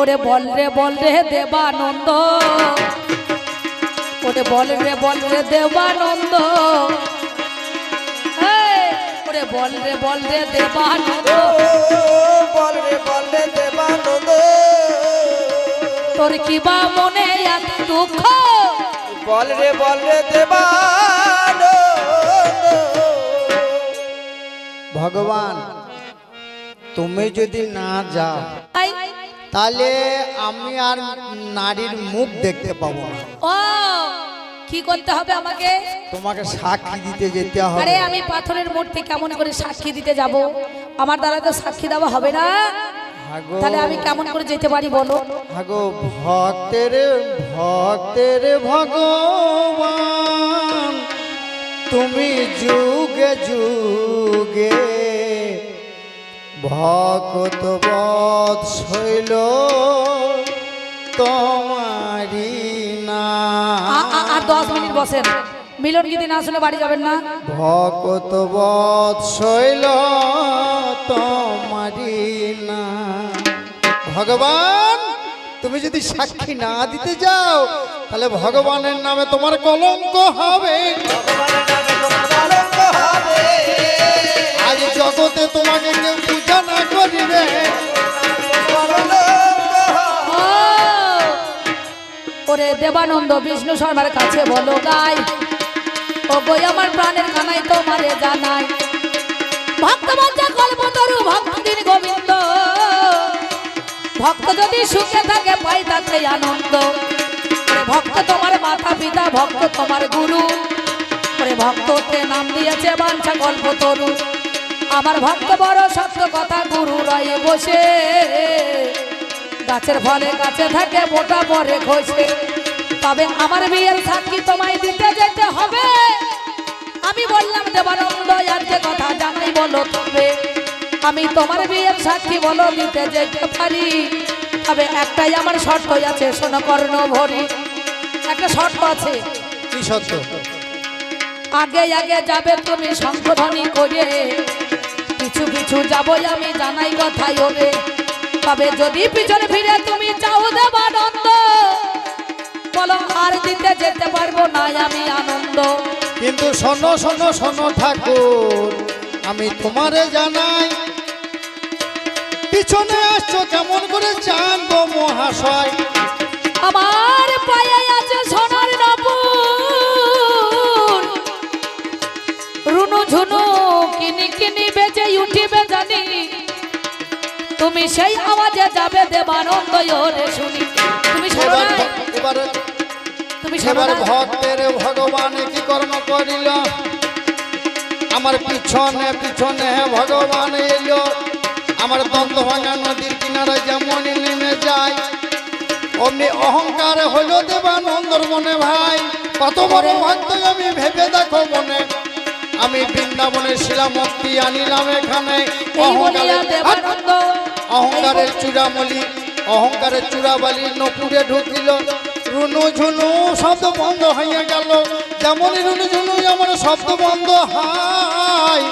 ওরে বল রে বল রে দেবানন্দ। ওরে বল রে বল রে দেবানন্দ। ওরে বল রে বল রে দেবানন্দ। বল রে বল রে দেবানন্দ। তোর কি বা মনে এত দুঃখ। বল রে বল রে দেবানন্দ। ভগবান তুমি যদি না যাও তাহলে আমি আর নারীর মুখ দেখতে পাবো না। ও কি করতে হবে আমাকে? তোমাকে সাক্ষী দিতে যেতে হবে। আরে আমি পাথরের মূর্তি কেমন করে সাক্ষী দিতে যাব? আমার দ্বারা তো সাক্ষী দেওয়া হবে না। তাহলে আমি কেমন করে যেতে পারি বলো? হাগো ভক্তের ভক্তের ভগবান তুমি যুগে যুগে ভকত বধ শৈল তোমারি না। আ- আ- আর দশ মিনিট বসেন। মিলন গীতি না শুনে বাড়ি যাবেন না? ভকত বধ শৈল তোমারি না। ভগবান তুমি যদি সাক্ষী না দিতে যাও তাহলে ভগবানের নামে তোমার কলঙ্ক হবে। ভগবানের নামে তোমার কলঙ্ক হবে। আজ জগতে তোমাকে কেউ ওরে দেবানন্দ বিষ্ণু শর্মার কাছে বলো গাই। ও গই আমার প্রাণের কানাই তোমারে জানাই। ভক্ত বাচ্চা কল্প তরু ভক্তির গোবিন্দ। ভক্ত যদি সুখে থাকে, পাই তাতে আনন্দ। ভক্ত তোমার মাতা পিতা, ভক্ত তোমার গুরু। ওরে ভক্তকে নাম দিয়েছে বাঞ্ছা গল্প তরু। আমার ভক্ত বড় সত্য কথা, গুরু রয়ে বসে। গাছের ফলে গাছে থাকে মোটা পরে খসে তবে আমার বিয়ের সাক্ষী তোমায় দিতে যেতে হবে। আমি বললাম দেবানন্দ আর যে কথা জানাই বলো তবে। আমি তোমার বিয়ের সাক্ষী বলো দিতে যেতে পারি। তবে একটাই আমার শর্ত আছে শোনো কর্ণ ভরি একটা শর্ত আছে। কি সত্য আগে আগে যাবে তুমি সংশোধনী করে। কিছু কিছু যাবই আমি জানাই কথাই ওরে তবে যদি পিছনে ফিরে তুমি চাও দেবানন্দ বলো আর দিতে যেতে পারব না আমি আনন্দ। কিন্তু শোনো শোনো শোনো ঠাকুর আমি তোমারে জানাই পিছনে আসছো কেমন করে জানব মহাশয়। আমার পায়ে আছে সোনার নপুর। রুনু ঝুনু কিনি কিনি বেজে উঠিবে জানি। তুমি সেই আওয়াজে যাবে দেবানন্দ শুনি। তুমি তুমি এবার ভক্তের ভগবান কি কর্ম করিল? আমার পিছনে পিছনে ভগবান এলো। আমার দ্বন্দ্ব ভাঙা নদীর কিনারে যেমন নেমে যায় অমনি অহংকার হলো দেবানন্দর মনে ভাই। কত বড় ভক্ত আমি ভেবে দেখো মনে। আমি বৃন্দাবনের শিলামূর্তি আনিলাম এখানে। বলিয়া অহংকারের চূড়ামলি, অহংকারের চূড়াবালি নপুরে ঢুকিল। রুনু ঝুনু শব্দ বন্ধ হইয়া গেল। যেমনই রুনু ঝুনু আমার শব্দ বন্ধ হয়।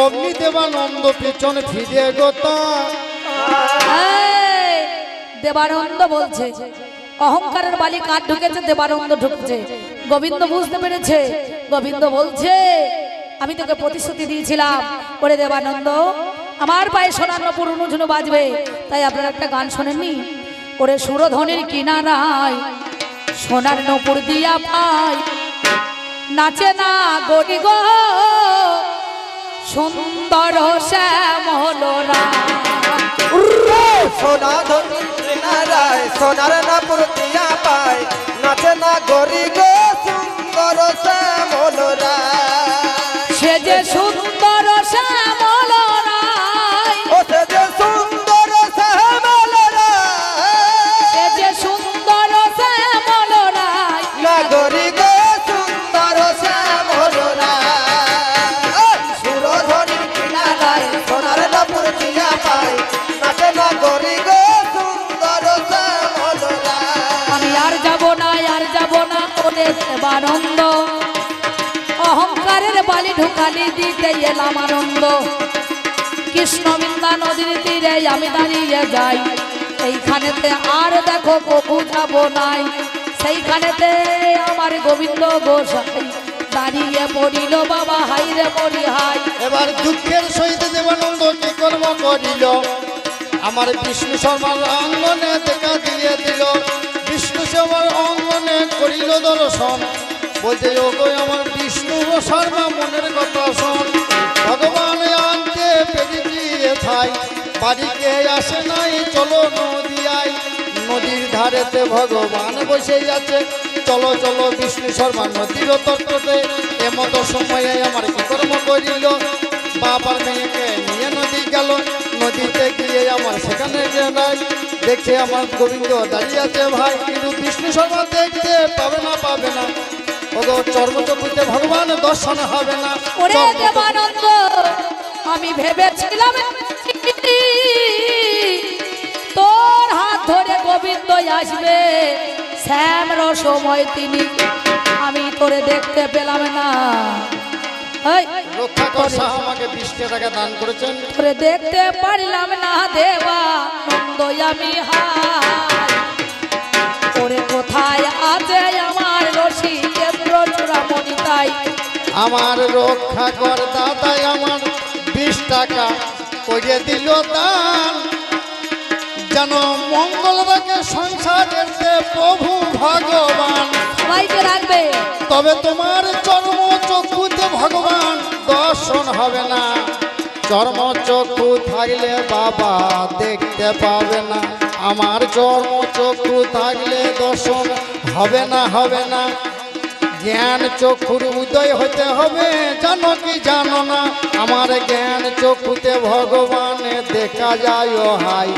অগ্নি দেবানন্দ পিছন ফিরে গোতা। দেবানন্দ বলছে, অহংকারের বালি কাঠ ঢুকেছে? দেবানন্দ ঢুকছে। গোবিন্দ বুঝতে পেরেছে। গোবিন্দ বলছে, আমি তোকে প্রতিশ্রুতি দিয়েছিলাম। ওরে দেবানন্দ আমার পায়ে সোনার নপুর অনুঝুনো বাজবে। তাই আপনারা একটা গান শোনেননি? ওরে সুরধ্বনির কিনারায় সোনার নপুর দিয়া পাই নাচে না গরি গো, সুন্দর শ্যামলোরা সোনা ধনী নারায় সোনার না না ওরে দেবানন্দ অহংকারের বালি ঢুকালি দিতে এলাম আনন্দ কৃষ্ণ বিন্দা নদীর তীরে আমি দাঁড়িয়ে যাই। এইখানেতে আর দেখো কবু যাব নাই। সেইখানেতে আমার গোবিন্দ গোসাই দাঁড়িয়ে পড়িল, বাবা হাই রে পড়ি হাই এবার দুঃখের সহিত দেবানন্দ কি কর্ম করিল? আমার বিষ্ণু শর্মার অঙ্গনে দেখা দিয়ে দিল। বিষ্ণু শর্মার অঙ্গনে করিল দর্শন। বলতে ও আমার বিষ্ণু শর্মা মনের কথা শোন। ভগবান আনতে পেরেছি থাই বাড়িতে আসে নাই, চলো নদিয়ায়। নদীর ধারেতে ভগবান বসে আছে। চলো চলো বিষ্ণু শর্মা নদীর তত্ত্বতে এমতো সময়ে আমার কি কর্ম করিল? বাবার মেয়েকে নিয়ে নদী গেল। নদীতে গিয়ে আমার সেখানে যে নাই দেখছে আমার গোবিন্দ দাঁড়িয়ে আছে ভাই কিন্তু বিষ্ণু শর্মা দেখতে পাবে না পাবে না। ওগো চর্মচকুতে ভগবান দর্শন হবে না। ওরে দেবানন্দ আমি ভেবেছিলাম তোর হাত ধরে গোবিন্দ আসবে শ্যামর সময় তিনি আমি তোরে দেখতে পেলাম না। এই, রক্ষা শাহ আমাকে বিশ টাকা দান করেছেন। দেখতে পারলাম না দেবা নন্দ আমি হাই কোথায় আছে আমার রশি? কেন্দ্র চূড়ামণি তাই। আমার রক্ষা কর দাদাই আমার বিশ টাকা করে দিল দান। যেন মঙ্গল রাখে সংসারের প্রভু ভগবান। সবাইকে রাখবে। তবে তোমার চর্ম চক্ষুতে ভগবান দর্শন হবে না। চর্ম চক্ষু থাকলে বাবা দেখতে পাবে না। আমার চর্ম চক্ষু থাকলে দর্শন হবে না হবে না। জ্ঞান চক্ষুর উদয় হতে হবে জানো কি জানো না? আমার জ্ঞান চক্ষুতে ভগবান দেখা যায় ও হাই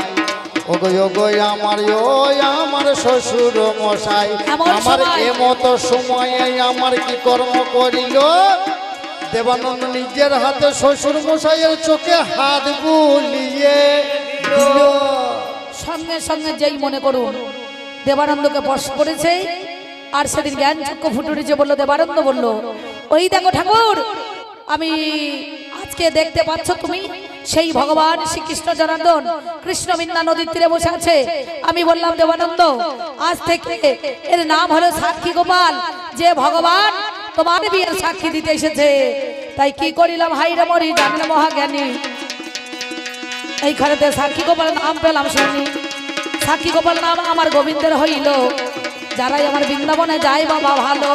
আমার ও আমার শ্বশুর মশাই। আমার এমতো সময়ে আমার কি কর্ম করিল? দেবানন্দ নিজের হাতে শ্বশুর মশাইয়ের চোখে হাত বুলিয়ে দিল। সঙ্গে সঙ্গে যেই মনে করুন দেবানন্দকে বস করেছে আর সেদিন জ্ঞান চক্ষু ফুটুরিছে বলল দেবানন্দ বলল ওই দেখো ঠাকুর আমি আজকে দেখতে পাচ্ছ তুমি সেই ভগবান শ্রীকৃষ্ণ জনার্দন কৃষ্ণ নদীর তীরে বসে আছে। আমি বললাম, দেবানন্দ, আজ থেকে এর নাম হলো সাক্ষী গোপাল। যে ভগবান তোমার বিয়ের সাক্ষী দিতে এসেছে। তাই কি করিলাম? হাইরে মরি জানলে মহাজ্ঞানী। এইখানেতে সাক্ষী গোপাল নাম পেলাম শুনি। সাক্ষী গোপাল নাম আমার গোবিন্দের হইল। যারাই আমার বৃন্দাবনে যায়, বাবা ভালো।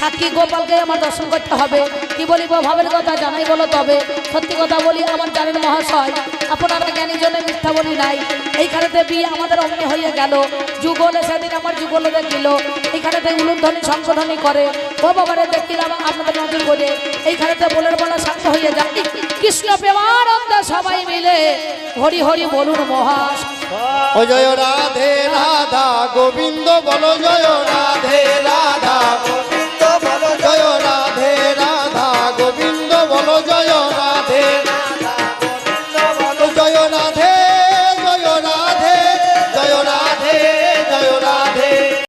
সাক্ষী গোপালকে আমার দর্শন করতে হবে। কি বলিব ভাবের কথা জানাই বলো তবে। সত্যি কথা বলি, আমার জানেন মহাশয়, আপনারা জ্ঞানী জন্য মিথ্যা বলি নাই। এইখানেতে বিয়ে আমাদের অমনি হয়ে গেল। যুগলে সেদিন আমার যুগলে দেখিল। এইখানেতে উলুধ্বনি সংশোধনী করে। ও বাবারে দেখিলাম আপনাদের নজর করে এইখানেতে বলের বলা শান্ত হয়ে যায়। কৃষ্ণ প্রেমানন্দ সবাই মিলে। হরি হরি বলুন মহাশ। জয় রাধে রাধা, গোবিন্দ বলো জয়